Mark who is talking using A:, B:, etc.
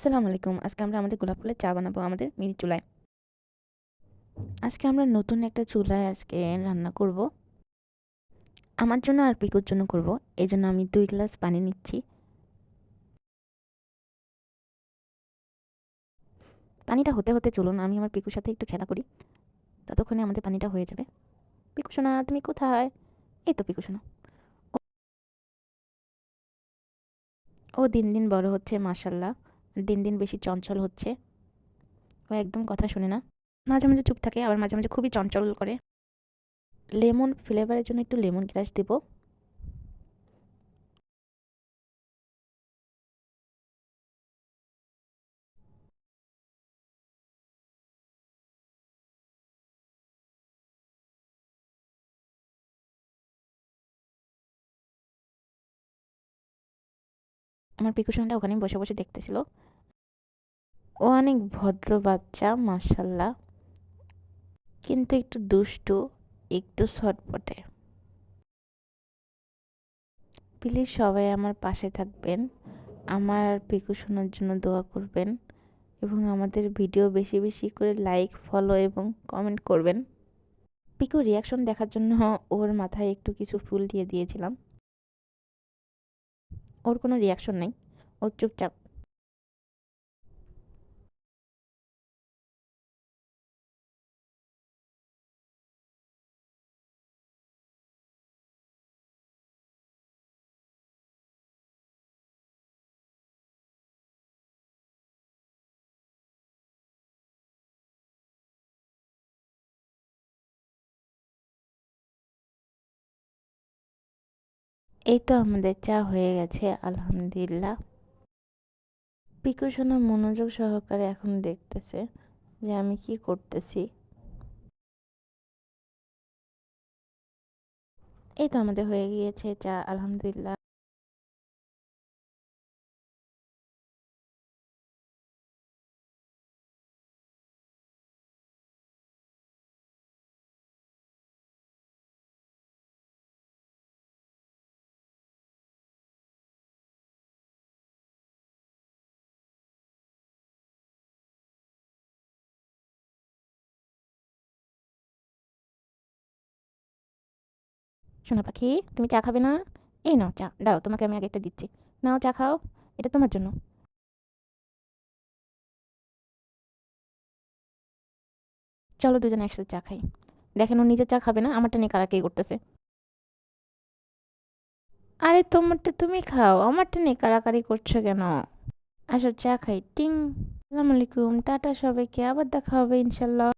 A: আসসালামু আলাইকুম। আজকে আমরা আমাদের গোলাপ ফুলের চা বানাবো আমাদের মিনি চুলায়। আজকে আমরা নতুন একটা চুলায় আজকে রান্না করব। আমার জন্য আর পিকুর জন্য করব। এই জন্য আমি দুই গ্লাস পানি নিচ্ছি। পানিটা হতে হতে চলুন, আমি আমার পিকুর সাথে একটু খেলা করি। ততক্ষণে আমাদের পানিটা হয়ে যাবে। পিকু সোনা, তুমি কোথায়? এই তো পিকু সোনা। ও দিন দিন বড় হচ্ছে মাসাল্লাহ দিন দিন বেশি চঞ্চল হচ্ছে। ও একদম কথা শুনে না। মাঝে মাঝে চুপ থাকে আবার মাঝে মাঝে খুবই চঞ্চল করে। লেমন ফ্লেভারের জন্য একটু লেমন গ্রাস দেব। আমার পিকুসনটা ওখানে বসে বসে দেখতেছিল। ও অনেক ভদ্র বাচ্চা মাসাল্লাহ কিন্তু একটু দুষ্টু, একটু ছটপটে। প্লিজ সবাই আমার পাশে থাকবেন। আমার পিকু শোনার জন্য দোয়া করবেন এবং আমাদের ভিডিও বেশি বেশি করে লাইক, ফলো এবং কমেন্ট করবেন। পিকু রিয়াকশন দেখার জন্য ওর মাথায় একটু কিছু ফুল দিয়ে দিয়েছিলাম। ওর কোনো রিয়াকশন নেই। ও চুপচাপ। এই তো আমাদের চা হয়ে গেছে, আলহামদুলিল্লাহ। পিকু সোনা মনোযোগ সহকারে এখন দেখতেছে যে আমি কি করতেছি। এই তো আমাদের হয়ে গিয়েছে চা, আলহামদুলিল্লাহ। সোনা পাখি, তুমি চা খাবে না? এই নাও চা, দাও, তোমাকে আমি আগে একটা দিচ্ছি। নাও চা খাও, এটা তোমার জন্য। চলো দুজনে একসাথে চা খাই। দেখেন, ও নিজে চা খাবে না, আমারটা নিয়ে কারাকে করতেছে? আরে, তোমারটা তুমি খাও, আমারটা নিয়ে কারাকারি করছ কেন? আসো, চা খাই। টিং। আসসালামু আলাইকুম টাটা সবাইকে, আবার দেখা হবে, ইনশাল্লাহ।